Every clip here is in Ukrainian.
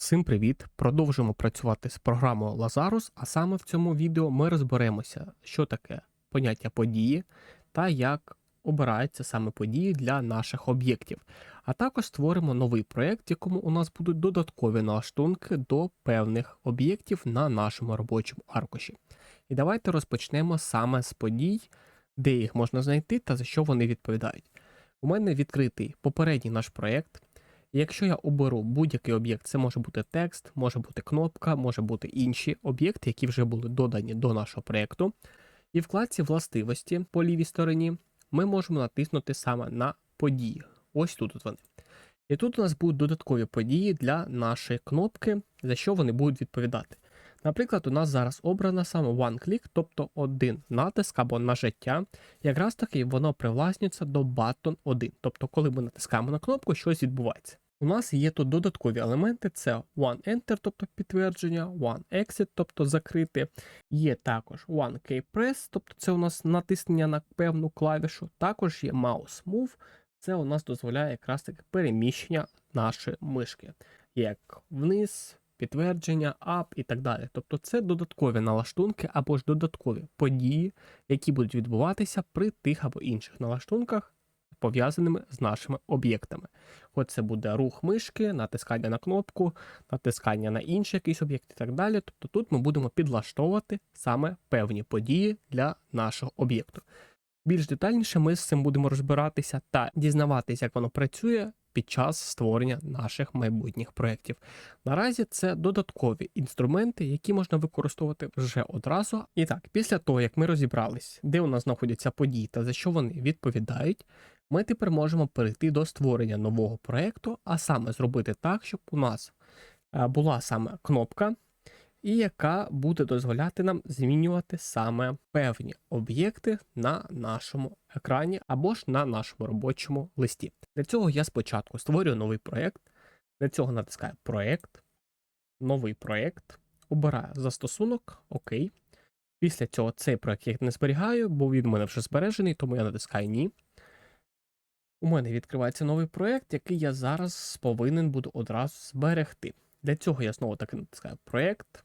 Всім привіт! Продовжуємо працювати з програмою Lazarus, а саме в цьому відео ми розберемося, що таке поняття події та як обираються саме події для наших об'єктів. А також створимо новий проєкт, в якому у нас будуть додаткові налаштунки до певних об'єктів на нашому робочому аркуші. І давайте розпочнемо саме з подій, де їх можна знайти та за що вони відповідають. У мене відкритий попередній наш проєкт. Якщо я оберу будь-який об'єкт, це може бути текст, може бути кнопка, може бути інші об'єкти, які вже були додані до нашого проєкту. І в вкладці властивості по лівій стороні ми можемо натиснути саме на події. Ось тут от вони. І тут у нас будуть додаткові події для нашої кнопки, за що вони будуть відповідати. Наприклад, у нас зараз обрано саме one click, тобто один натиск або нажиття. Якраз таки воно привласнюється до button 1. Тобто, коли ми натискаємо на кнопку, щось відбувається. У нас є тут додаткові елементи: це one enter, тобто підтвердження, one exit, тобто закрити. Є також one key press, тобто це у нас натиснення на певну клавішу. Також є mouse move, це у нас дозволяє якраз таки переміщення нашої мишки, як вниз, підтвердження, up і так далі. Тобто це додаткові налаштунки або ж додаткові події, які будуть відбуватися при тих або інших налаштунках, пов'язаними з нашими об'єктами. От це буде рух мишки, натискання на кнопку, натискання на інший якийсь об'єкт і так далі. Тобто тут ми будемо підлаштовувати саме певні події для нашого об'єкту. Більш детальніше ми з цим будемо розбиратися та дізнаватися, як воно працює під час створення наших майбутніх проєктів. Наразі це додаткові інструменти, які можна використовувати вже одразу. І так, після того, як ми розібрались, де у нас знаходяться події та за що вони відповідають, ми тепер можемо перейти до створення нового проєкту, а саме зробити так, щоб у нас е, була саме кнопка, і яка буде дозволяти нам змінювати саме певні об'єкти на нашому екрані або ж на нашому робочому листі. Для цього я спочатку створюю новий проєкт, для цього натискаю проєкт, новий проєкт, обираю застосунок, ОК. Після цього цей проєкт я не зберігаю, бо він у мене вже збережений, тому я натискаю Ні. У мене відкривається новий проєкт, який я зараз повинен буду одразу зберегти. Для цього я знову таки натискаю проєкт,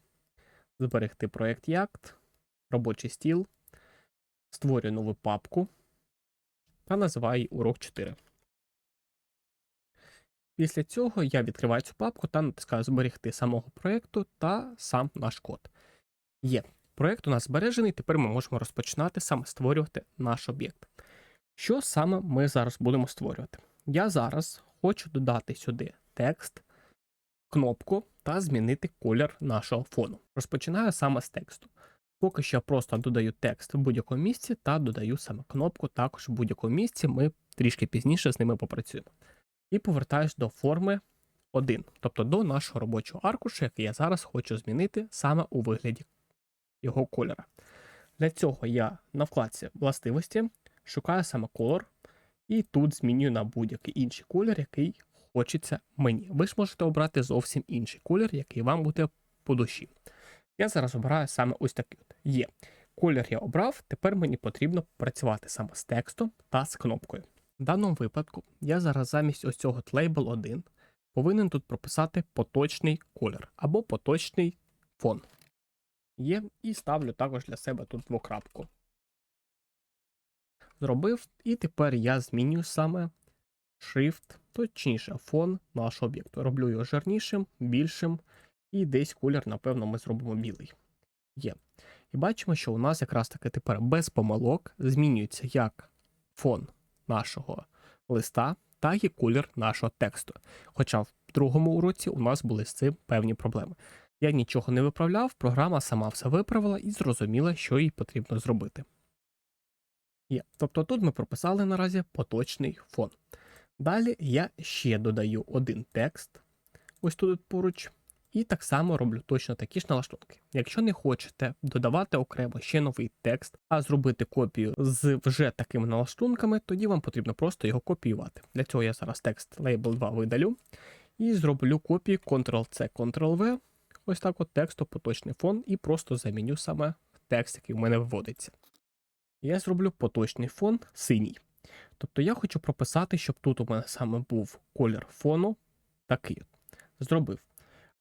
зберегти проєкт Yacht, робочий стіл, створюю нову папку та називаю її урок 4. Після цього я відкриваю цю папку та натискаю зберегти самого проєкту та сам наш код. Є. Проєкт у нас збережений, тепер ми можемо розпочинати саме створювати наш об'єкт. Що саме ми зараз будемо створювати? Я зараз хочу додати сюди текст, кнопку та змінити колір нашого фону. Розпочинаю саме з тексту. Поки що просто додаю текст в будь-якому місці та додаю саме кнопку також в будь-якому місці. Ми трішки пізніше з ними попрацюємо. І повертаюсь до форми 1, тобто до нашого робочого аркушу, який я зараз хочу змінити саме у вигляді його кольора. Для цього я на вкладці властивості шукаю саме колор, і тут змінюю на будь-який інший колір, який хочеться мені. Ви ж можете обрати зовсім інший колір, який вам буде по душі. Я зараз обираю саме ось такий. от. Є. Колір я обрав, тепер мені потрібно працювати саме з текстом та з кнопкою. В даному випадку я зараз замість ось цього label 1 повинен тут прописати поточний колір або поточний фон. Є, і ставлю також для себе тут двокрапку. Зробив, і тепер я змінюю саме шрифт, точніше фон нашого об'єкту. Роблю його жирнішим, більшим, і десь колір, напевно, ми зробимо білий. Є. І бачимо, що у нас якраз таки тепер без помилок змінюється як фон нашого листа, так і колір нашого тексту. Хоча в другому уроці у нас були з цим певні проблеми. Я нічого не виправляв, програма сама все виправила і зрозуміла, що їй потрібно зробити. Є. Тобто тут ми прописали наразі поточний фон. Далі я ще додаю один текст, ось тут поруч, і так само роблю точно такі ж налаштунки. Якщо не хочете додавати окремо ще новий текст, а зробити копію з вже такими налаштунками, тоді вам потрібно просто його копіювати. Для цього я зараз текст Label 2 видалю і зроблю копію Ctrl-C, Ctrl-V, ось так от тексту поточний фон, і просто заміню саме текст, який в мене вводиться. Я зроблю поточний фон синій. Тобто я хочу прописати, щоб тут у мене саме був колір фону такий. Зробив.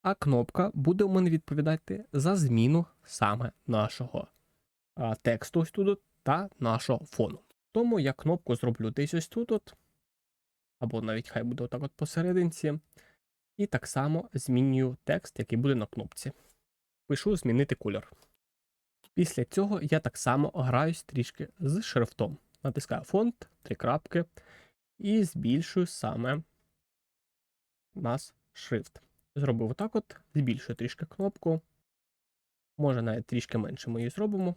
а кнопка буде у мене відповідати за зміну саме нашого а, тексту ось тут та нашого фону. Тому я кнопку зроблю десь ось тут, от, або навіть хай буде отак от посерединці. І так само змінюю текст, який буде на кнопці. Пишу змінити кольор. Після цього я так само граюсь трішки з шрифтом. Натискаю фонт, три крапки, і збільшую саме нас шрифт. Зробив отак от, збільшую трішки кнопку. Може навіть трішки менше ми її зробимо.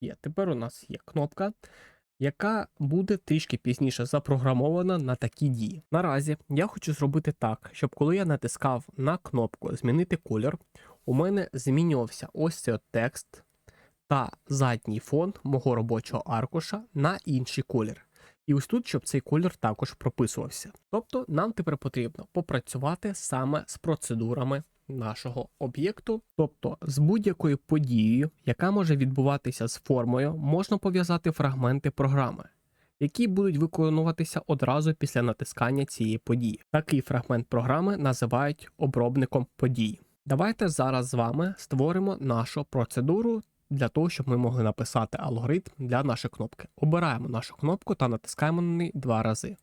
Є. Тепер у нас є кнопка, яка буде трішки пізніше запрограмована на такі дії. Наразі я хочу зробити так, щоб коли я натискав на кнопку Змінити колір, у мене змінювався ось цей текст та задній фон мого робочого аркуша на інший колір. І ось тут, щоб цей колір також прописувався. Тобто нам тепер потрібно попрацювати саме з процедурами нашого об'єкту, тобто з будь-якою подією, яка може відбуватися з формою, можна пов'язати фрагменти програми, які будуть виконуватися одразу після натискання цієї події. Такий фрагмент програми називають обробником події. Давайте зараз з вами створимо нашу процедуру для того, щоб ми могли написати алгоритм для нашої кнопки. Обираємо нашу кнопку та натискаємо на неї два рази.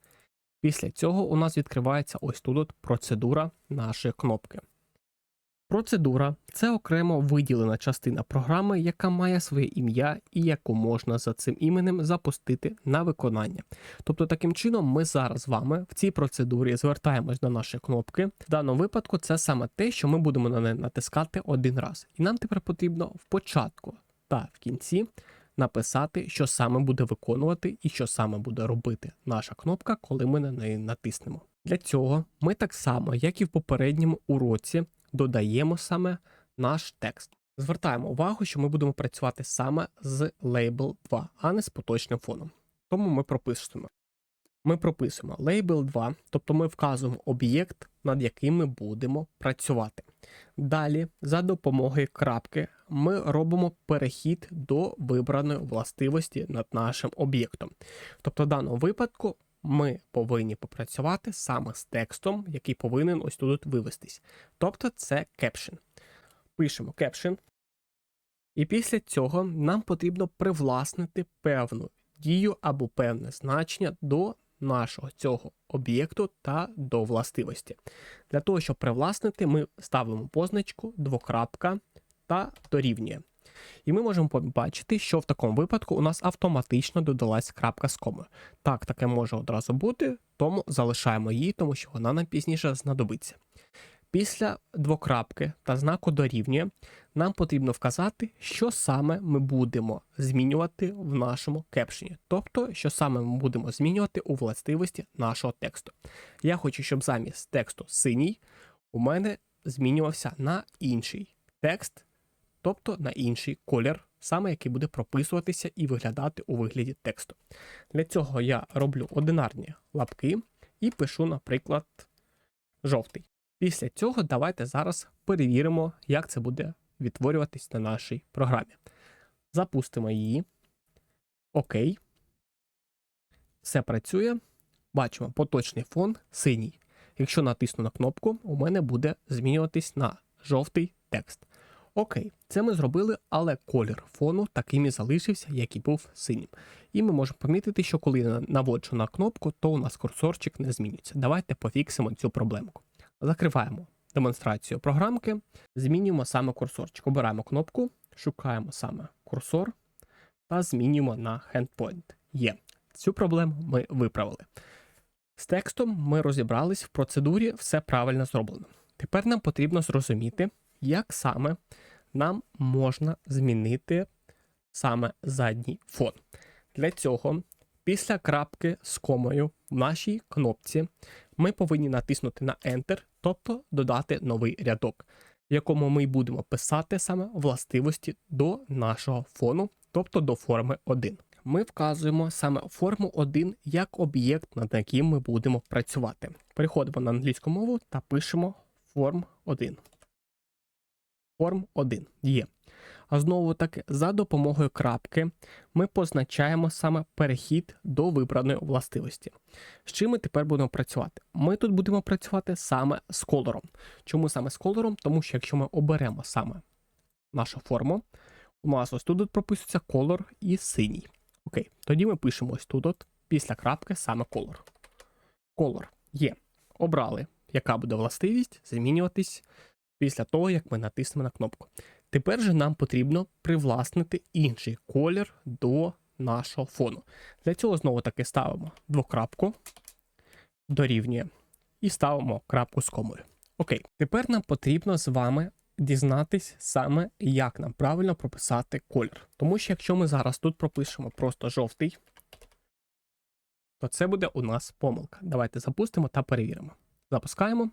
Після цього у нас відкривається ось тут процедура нашої кнопки. Процедура це окремо виділена частина програми, яка має своє ім'я і яку можна за цим іменем запустити на виконання. Тобто, таким чином, ми зараз з вами в цій процедурі звертаємось до нашої кнопки. В даному випадку це саме те, що ми будемо на неї натискати один раз. І нам тепер потрібно в початку та в кінці написати, що саме буде виконувати і що саме буде робити наша кнопка, коли ми на неї натиснемо. Для цього ми так само, як і в попередньому уроці, додаємо саме наш текст. Звертаємо увагу, що ми будемо працювати саме з Label 2, а не з поточним фоном. Тому ми прописуємо. Ми прописуємо Label 2, тобто ми вказуємо об'єкт, над яким ми будемо працювати. Далі, за допомогою крапки, ми робимо перехід до вибраної властивості над нашим об'єктом. Тобто, в даному випадку ми повинні попрацювати саме з текстом, який повинен ось тут вивестись. Тобто це caption. Пишемо caption. І після цього нам потрібно привласнити певну дію або певне значення до нашого цього об'єкту та до властивості. Для того, щоб привласнити, ми ставимо позначку двокрапка та дорівнює. І ми можемо побачити, що в такому випадку у нас автоматично додалась крапка з комою. Так, таке може одразу бути, тому залишаємо її, тому що вона нам пізніше знадобиться. Після двокрапки та знаку дорівнює нам потрібно вказати, що саме ми будемо змінювати в нашому кепшені, тобто, що саме ми будемо змінювати у властивості нашого тексту. Я хочу, щоб замість тексту синій у мене змінювався на інший текст, тобто на інший колір, саме який буде прописуватися і виглядати у вигляді тексту. Для цього я роблю одинарні лапки і пишу, наприклад, жовтий. Після цього давайте зараз перевіримо, як це буде відтворюватись на нашій програмі. Запустимо її. Окей. Все працює. Бачимо поточний фон синій. Якщо натисну на кнопку, у мене буде змінюватись на жовтий текст. Окей, це ми зробили, але колір фону таким і залишився, як і був синім. І ми можемо помітити, що коли я наводжу на кнопку, то у нас курсорчик не змінюється. Давайте пофіксимо цю проблемку. Закриваємо демонстрацію програмки, змінюємо саме курсорчик. Обираємо кнопку, шукаємо саме курсор та змінюємо на handpoint. Є. Цю проблему ми виправили. З текстом ми розібрались в процедурі, все правильно зроблено. Тепер нам потрібно зрозуміти, як саме нам можна змінити саме задній фон. Для цього, після крапки з комою в нашій кнопці, ми повинні натиснути на Enter, тобто додати новий рядок, в якому ми будемо писати саме властивості до нашого фону, тобто до форми 1. Ми вказуємо саме форму 1 як об'єкт, над яким ми будемо працювати. Переходимо на англійську мову та пишемо form 1. Form 1 є. А знову таки, за допомогою крапки ми позначаємо саме перехід до вибраної властивості. З чим ми тепер будемо працювати? Ми тут будемо працювати саме з кольором. Чому саме з кольором? Тому що якщо ми оберемо саме нашу форму, у нас ось тут прописується колор і синій. Окей, тоді ми пишемо ось тут от після крапки саме колор. Колор є. Обрали, яка буде властивість змінюватись після того, як ми натиснемо на кнопку. Тепер же нам потрібно привласнити інший колір до нашого фону. Для цього знову таки ставимо двокрапку, дорівнює, і ставимо крапку з комою. Окей, тепер нам потрібно з вами дізнатись саме, як нам правильно прописати колір. Тому що якщо ми зараз тут пропишемо просто жовтий, то це буде у нас помилка. Давайте запустимо та перевіримо. Запускаємо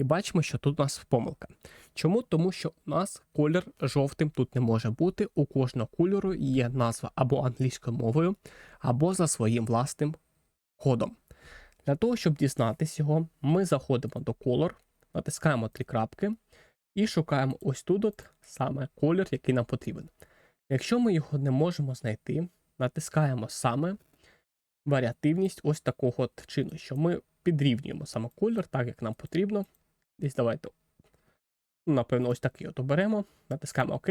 і бачимо, що тут у нас помилка. Чому? Тому що у нас колір жовтим тут не може бути. У кожного кольору є назва або англійською мовою, або за своїм власним кодом. Для того, щоб дізнатися його, ми заходимо до колор, натискаємо три крапки і шукаємо ось тут от саме колір, який нам потрібен. Якщо ми його не можемо знайти, натискаємо саме варіативність ось такого от чину, що ми підрівнюємо саме колір, так як нам потрібно. Десь давайте, напевно, ось такий от оберемо, натискаємо ОК.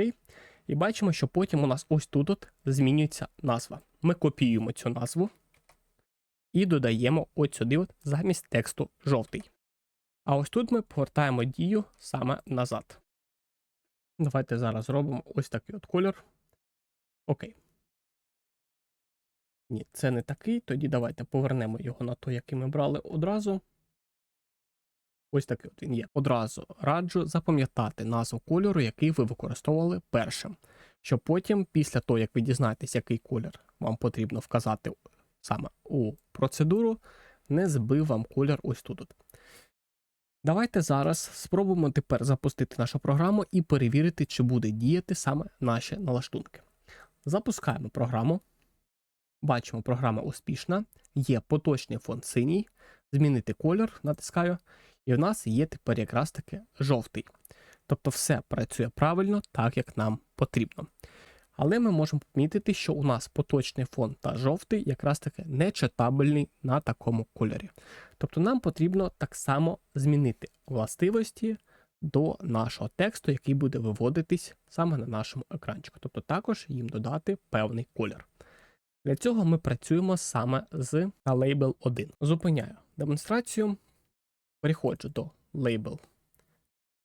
І бачимо, що потім у нас ось тут от змінюється назва. Ми копіюємо цю назву і додаємо ось сюди от замість тексту жовтий. А ось тут ми повертаємо дію саме назад. Давайте зараз зробимо ось такий от колір. Окей. Ні, це не такий. Тоді давайте повернемо його на той, який ми брали одразу. Ось такий от він є. Одразу раджу запам'ятати назву кольору, який ви використовували першим. Щоб потім, після того, як ви дізнаєтесь, який колір вам потрібно вказати саме у процедуру, не збив вам колір ось тут. Давайте зараз спробуємо тепер запустити нашу програму і перевірити, чи буде діяти саме наші налаштунки. Запускаємо програму. Бачимо, програма успішна. Є поточний фон синій. Змінити колір, натискаю. І в нас є тепер якраз таки жовтий. Тобто все працює правильно, так як нам потрібно. Але ми можемо помітити, що у нас поточний фон та жовтий якраз таки нечитабельний на такому кольорі. Тобто нам потрібно так само змінити властивості до нашого тексту, який буде виводитись саме на нашому екранчику. Тобто також їм додати певний колір. Для цього ми працюємо саме з Label 1. Зупиняю демонстрацію, переходжу до Label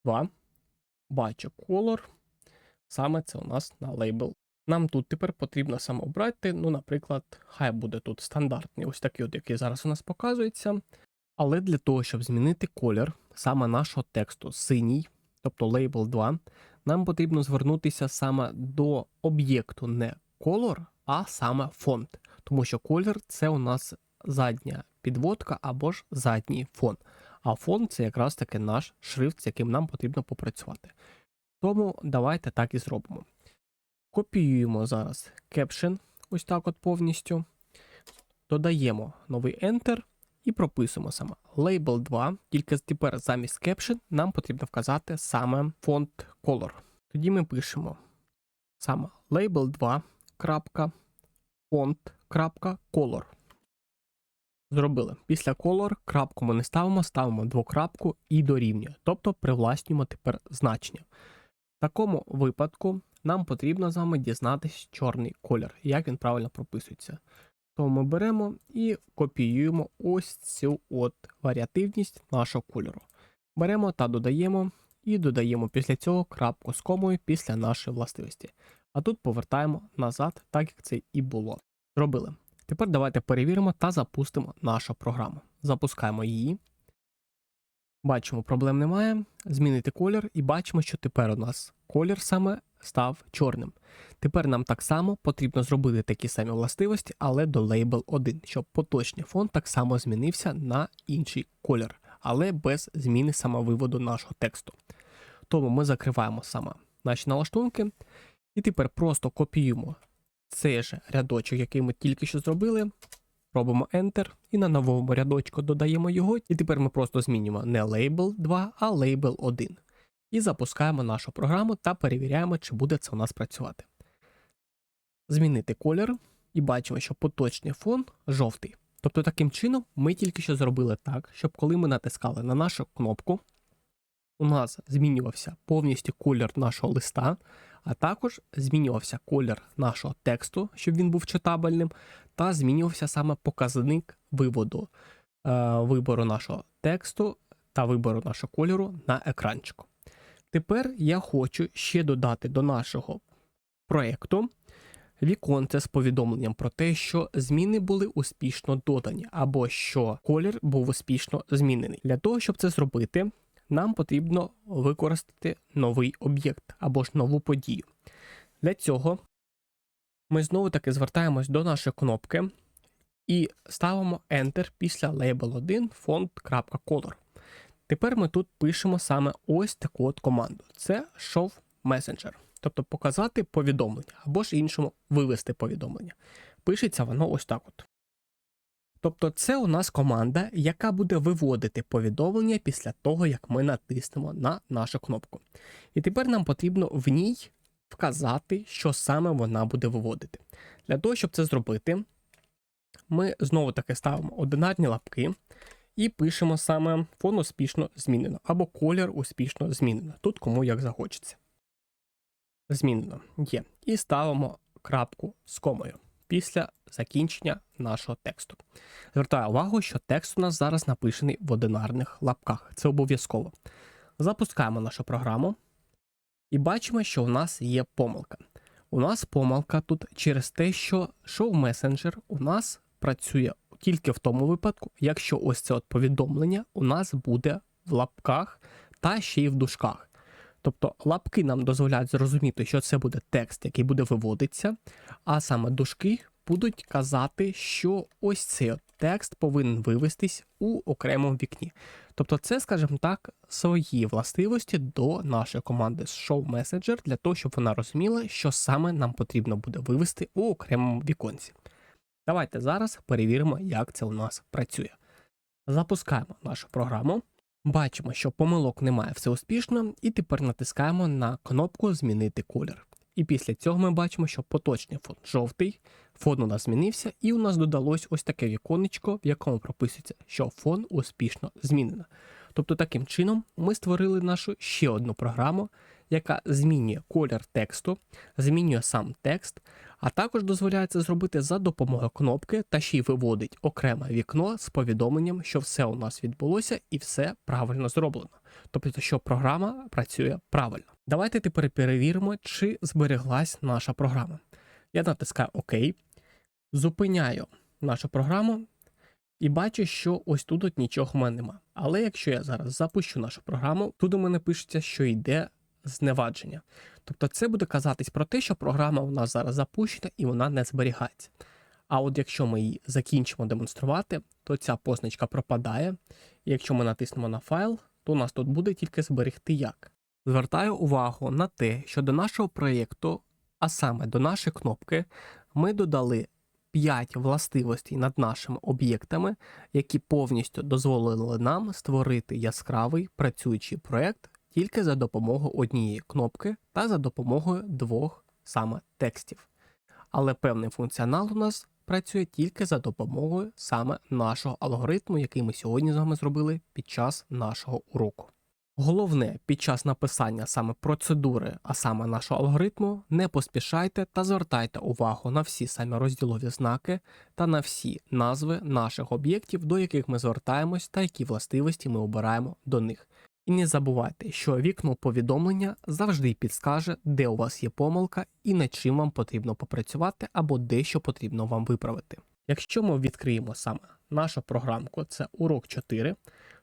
2, бачу color. Саме це у нас на Label. Нам тут тепер потрібно саме обрати, ну, наприклад, хай буде тут стандартний, ось такий, от, який зараз у нас показується. Але для того, щоб змінити колір саме нашого тексту синій, тобто Label 2, нам потрібно звернутися саме до об'єкту не color, а саме фонд. Тому що колір це у нас задня підводка або ж задній фон. А фон це якраз таки наш шрифт, з яким нам потрібно попрацювати. Тому давайте так і зробимо. Копіюємо зараз caption, ось так от повністю. Додаємо новий Enter і прописуємо саме Label 2, тільки тепер замість caption нам потрібно вказати саме фонд color. Тоді ми пишемо саме label 2 крапка, font. Зробили. Після color крапку ми не ставимо, ставимо двокрапку і дорівнює, тобто привласнюємо тепер значення. В такому випадку нам потрібно з вами дізнатися чорний колір, як він правильно прописується. То ми беремо і копіюємо ось цю от варіативність нашого кольору. Беремо та додаємо, і додаємо після цього крапку з комою після нашої властивості. А тут повертаємо назад, так як це і було. Зробили. Тепер давайте перевіримо та запустимо нашу програму. Запускаємо її. Бачимо, проблем немає. Змінити колір, і бачимо, що тепер у нас колір саме став чорним. Тепер нам так само потрібно зробити такі самі властивості, але до Label 1, щоб поточний фон так само змінився на інший колір, але без зміни самовиводу нашого тексту. Тому ми закриваємо саме наші налаштунки, і тепер просто копіюємо цей же рядочок, який ми тільки що зробили. Робимо Enter і на новому рядочку додаємо його. І тепер ми просто змінюємо не Label 2, а Label 1. І запускаємо нашу програму та перевіряємо, чи буде це у нас працювати. Змінити колір, і бачимо, що поточний фон жовтий. Тобто, таким чином, ми тільки що зробили так, щоб коли ми натискали на нашу кнопку, у нас змінювався повністю колір нашого листа, а також змінювався колір нашого тексту, щоб він був читабельним, та змінювався саме показник виводу е, вибору нашого тексту та вибору нашого кольору на екранчику. Тепер я хочу ще додати до нашого проєкту віконце з повідомленням про те, що зміни були успішно додані, або що колір був успішно змінений. Для того, щоб це зробити, нам потрібно використати новий об'єкт або ж нову подію. Для цього ми знову таки звертаємось до нашої кнопки і ставимо Enter після Label 1 font.color. Тепер ми тут пишемо саме ось таку от команду: це Show Messenger, тобто показати повідомлення або ж іншому вивести повідомлення. Пишеться воно ось так от. Тобто, це у нас команда, яка буде виводити повідомлення після того, як ми натиснемо на нашу кнопку. І тепер нам потрібно в ній вказати, що саме вона буде виводити. Для того, щоб це зробити, ми знову таки ставимо одинарні лапки і пишемо саме фон успішно змінено або колір успішно змінено. Тут кому як захочеться. Змінено є. І ставимо крапку з комою після закінчення нашого тексту. Звертаю увагу, що текст у нас зараз написаний в одинарних лапках. Це обов'язково. Запускаємо нашу програму і бачимо, що у нас є помилка. У нас помилка тут через те, що Show Messenger у нас працює тільки в тому випадку, якщо ось це от повідомлення у нас буде в лапках та ще й в дужках. Тобто лапки нам дозволяють зрозуміти, що це буде текст, який буде виводитися, а саме дужки будуть казати, що ось цей от текст повинен вивестись у окремому вікні. Тобто, це, скажімо так, свої властивості до нашої команди з Show Messenger для того, щоб вона розуміла, що саме нам потрібно буде вивести у окремому віконці. Давайте зараз перевіримо, як це у нас працює. Запускаємо нашу програму. Бачимо, що помилок немає все успішно, і тепер натискаємо на кнопку Змінити колір. І після цього ми бачимо, що поточний фон жовтий, фон у нас змінився, і у нас додалось ось таке віконечко, в якому прописується, що фон успішно змінено. Тобто, таким чином ми створили нашу ще одну програму, яка змінює колір тексту, змінює сам текст, а також дозволяє це зробити за допомогою кнопки та ще й виводить окреме вікно з повідомленням, що все у нас відбулося і все правильно зроблено. Тобто, що програма працює правильно. Давайте тепер перевіримо, чи збереглась наша програма. Я натискаю ОК, зупиняю нашу програму. І бачу, що ось тут от нічого в мене нема. Але якщо я зараз запущу нашу програму, тут у мене пишеться, що йде зневадження. Тобто це буде казатись про те, що програма у нас зараз запущена і вона не зберігається. А от якщо ми її закінчимо демонструвати, то ця позначка пропадає. І якщо ми натиснемо на файл, то у нас тут буде тільки зберегти як. Звертаю увагу на те, що до нашого проєкту, а саме до нашої кнопки, ми додали 5 властивостей над нашими об'єктами, які повністю дозволили нам створити яскравий працюючий проєкт тільки за допомогою однієї кнопки та за допомогою двох саме текстів. Але певний функціонал у нас працює тільки за допомогою саме нашого алгоритму, який ми сьогодні з вами зробили під час нашого уроку. Головне під час написання саме процедури, а саме нашого алгоритму, не поспішайте та звертайте увагу на всі самі розділові знаки та на всі назви наших об'єктів, до яких ми звертаємось та які властивості ми обираємо до них. І не забувайте, що вікно повідомлення завжди підскаже, де у вас є помилка і над чим вам потрібно попрацювати або дещо потрібно вам виправити. Якщо ми відкриємо саме нашу програмку, це урок 4,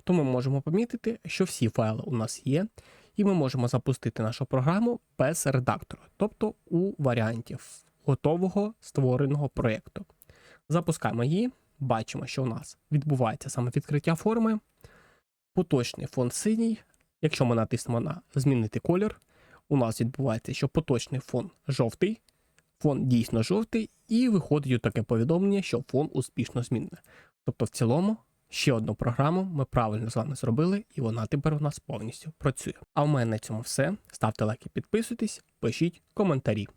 то ми можемо помітити, що всі файли у нас є, і ми можемо запустити нашу програму без редактора, тобто у варіанті готового створеного проєкту. Запускаємо її, бачимо, що у нас відбувається саме відкриття форми поточний фон синій. Якщо ми натиснемо на змінити колір, у нас відбувається, що поточний фон жовтий, фон дійсно жовтий, і виходить таке повідомлення, що фон успішно змінений. Тобто, в цілому, Ще одну програму ми правильно з вами зробили, і вона тепер у нас повністю працює. А в мене на цьому все. Ставте лайки, підписуйтесь, пишіть коментарі.